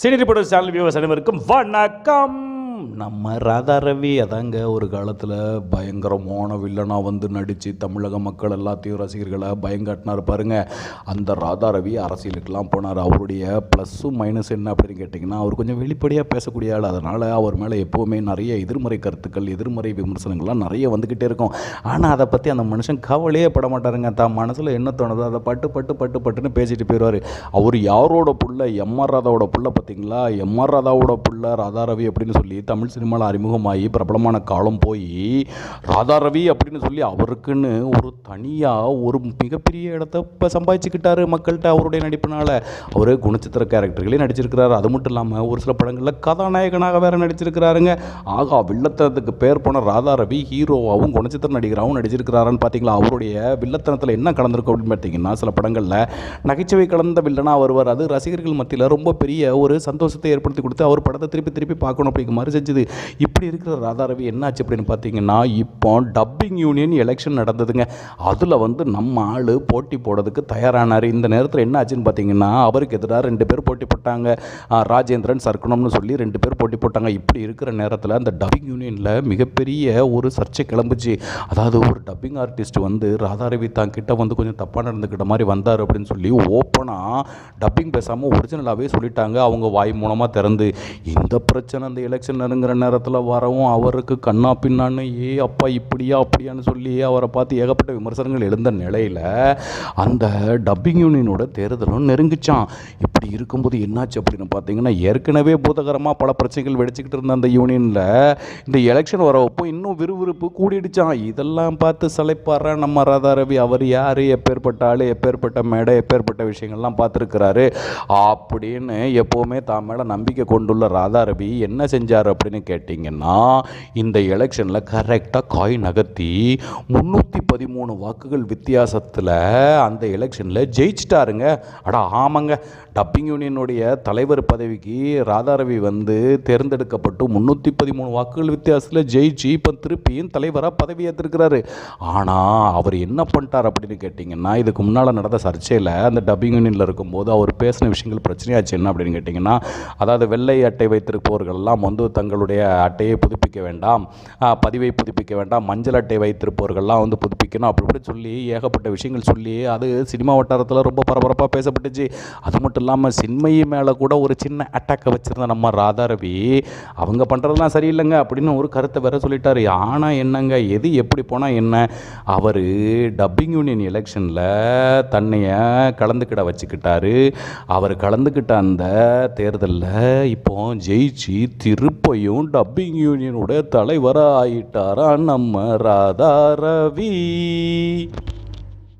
சீனி reporter channel viewers அனைவருக்கும் வணக்கம். நம்ம ராதா ரவி அதாங்க ஒரு காலத்தில் பயங்கரமான வில்லனாக வந்து நடித்து தமிழக மக்கள் எல்லாத்தையும் ரசிகர்களை பயங்காட்டினார். பாருங்க அந்த ராதா ரவி அரசியலுக்கெல்லாம் போனார். அவருடைய ப்ளஸ்ஸும் மைனஸ் என்ன அப்படின்னு கேட்டிங்கன்னா அவர் கொஞ்சம் வெளிப்படையாக பேசக்கூடிய ஆள். அதனால் அவர் மேலே எப்போவுமே நிறைய எதிர்மறை கருத்துக்கள் எதிர்மறை விமர்சனங்கள்லாம் நிறைய வந்துக்கிட்டே இருக்கும். ஆனால் அதை பற்றி அந்த மனுஷன் கவலையே பட மாட்டாருங்க. தான் மனசில் என்ன தோணுதோ அதை பட்டு பட்டு பட்டு பட்டுன்னு பேசிட்டு போயிடுவார். அவர் யாரோட புள்ள? எம்ஆர் ராதாவோட புள்ள பார்த்தீங்களா எம்ஆர் ராதாவோட புள்ள ராதா ரவி அப்படின்னு சொல்லி தமிழ் சினிமாவில் அறிமுகமாகி பிரபலமான காலம் போய் ராதா ரவி அப்படின்னு சொல்லி அவருக்குன்னு ஒரு தனியாக ஒரு மிகப்பெரிய இடத்த இப்போ சம்பாதிச்சுக்கிட்டாரு மக்கள்கிட்ட அவருடைய நடிப்பினால். அவர் குணச்சித்திர கேரக்டர்களே நடிச்சிருக்கிறாரு. அது மட்டும் இல்லாமல் ஒரு சில படங்களில் கதாநாயகனாக வேறு நடிச்சிருக்கிறாருங்க. ஆகா வில்லத்தனத்துக்கு பேர் போன ராதா ரவி ஹீரோவாகவும் குணச்சித்திர நடிகராகவும் நடிச்சிருக்கிறாருன்னு பார்த்தீங்களா அவருடைய வில்லத்தனத்தில் என்ன கலந்துருக்கும் அப்படின்னு பார்த்தீங்கன்னா சில படங்களில் நகைச்சுவை கலந்த வில்லனாக வருவார். அது ரசிகர்கள் மத்தியில் ரொம்ப பெரிய ஒரு சந்தோஷத்தை ஏற்படுத்தி கொடுத்து அவர் படத்தை திருப்பி திருப்பி பார்க்கணும் அப்படிங்கிற மாதிரி செஞ்சது. இப்படி இருக்கிற ராதா ரவி என்னாச்சு அப்படின்னு பார்த்தீங்கன்னா இப்போ டப்பிங் யூனியன் எலெக்ஷன் நடந்ததுங்க. அதில் வந்து நம்ம ஆள் போட்டி போடுறதுக்கு தயாரானார். இந்த நேரத்தில் என்ன ஆச்சுன்னு பார்த்தீங்கன்னா அவருக்கு எதிராக ரெண்டு பேர் போட்டி போட்டாங்க. ராஜேந்திரன் சர்க்கணம்னு சொல்லி ரெண்டு பேர் போட்டி போட்டாங்க. இப்படி இருக்கிற நேரத்தில் அந்த டப்பிங் யூனியனில் மிகப்பெரிய ஒரு சர்ச்சை கிளம்புச்சு. அதாவது ஒரு டப்பிங் ஆர்டிஸ்ட் வந்து ராதா ரவி தான் கிட்ட வந்து கொஞ்சம் தப்பாக நடந்துக்கிட்ட மாதிரி வந்தார் அப்படின்னு சொல்லி ஓப்பனாக டப்பிங் பேசாமல் ஒரிஜினலாகவே சொல்லிட்டாங்க. அவங்க வாய் மூலமாக திறந்து இந்த பிரச்சனை அந்த எலெக்ஷன் நெருங்குற நேரத்தில் வரவும் அவருக்கு கண்ணா பின்னான்னு ஏ அப்பா இப்படியா அப்படியான்னு சொல்லி அவரை பார்த்து ஏகப்பட்ட விமர்சனங்கள் எழுந்த நிலையில் அந்த டப்பிங் யூனியனோட தேர்தலும் நெருங்கிச்சான் இப்படி இருக்கும்போது என்னாச்சு அப்படின்னு பார்த்தீங்கன்னா ஏற்கனவே பூதகரமாக பல பிரச்சனைகள் வெடிச்சுக்கிட்டு இருந்த அந்த யூனியனில் இந்த எலெக்ஷன் வரப்போ இன்னும் விறுவிறுப்பு கூடிடுச்சான் இதெல்லாம் பார்த்து சலைப்பாடுற நம்ம ராதா ரவி? அவர் யார்? எப்பேற்பட்ட ஆள்? எப்பேற்பட்ட மேடை? எப்பேற்பட்ட விஷயங்கள்லாம் பார்த்துருக்கிறாரு? அப்படின்னு எப்போவுமே தான் மேலே நம்பிக்கை கொண்டுள்ள ராதா ரவி என்ன செஞ்சார் அப்படின்னு கேட்டிங்கன்னா இந்த எலெக்ஷனில் கரெக்டாக காய் நகர்த்தி முந்நூற்றி பதிமூணு வாக்குகள் வித்தியாசத்தில் அந்த எலெக்ஷனில் ஜெயிச்சிட்டாருங்க. அடா ஆமாங்க. டப்பிங் யூனியனுடைய தலைவர் பதவிக்கு ராதாரவி வந்து தேர்ந்தெடுக்கப்பட்டு முந்நூற்றி பதிமூணு வாக்குகள் வித்தியாசத்தில் ஜெயிச்சு இப்போ திருப்பியும் தலைவராக பதவி ஏற்றிருக்கிறாரு ஆனால் அவர் என்ன பண்ணிட்டார் அப்படின்னு கேட்டிங்கன்னா இதுக்கு முன்னால் நடந்த சர்ச்சையில் அந்த டப்பிங் யூனியனில் இருக்கும்போது அவர் பேசின விஷயங்கள் பிரச்சனையாச்சு என்ன அப்படின்னு கேட்டிங்கன்னா அதாவது வெள்ளை அட்டை வைத்திருப்பவர்கள்லாம் வந்து தங்க தங்களுடைய அட்டையை புதுப்பிக்க வேண்டாம். பதிவை புதுப்பிக்க வேண்டாம். மஞ்சள் அட்டை வைத்திருப்பவர்கள்லாம் வந்து புதுப்பிக்கணும். அப்படி இப்படி சொல்லி ஏகப்பட்ட விஷயங்கள் சொல்லி அது சினிமா வட்டாரத்தில் ரொம்ப பரபரப்பாக பேசப்பட்டுச்சு. அது மட்டும் இல்லாமல் சின்மையை மேலே கூட ஒரு சின்ன அட்டாக்கை வச்சுருந்த நம்ம ராதாரவி அவங்க பண்ணுறதுலாம் சரியில்லைங்க அப்படின்னு ஒரு கருத்தை வேற சொல்லிட்டாரு. ஆனால் என்னங்க எது எப்படி போனால் என்ன? அவர் டப்பிங் யூனியன் எலெக்ஷனில் தன்னைய கலந்துக்கிட வச்சுக்கிட்டாரு. அவர் கலந்துக்கிட்ட அந்த தேர்தலில் இப்போ ஜெயிச்சு திருப்பையும் டப்பிங் யூனியனோட தலைவராக ஆயிட்டாரா நம்ம ராதா ரவி.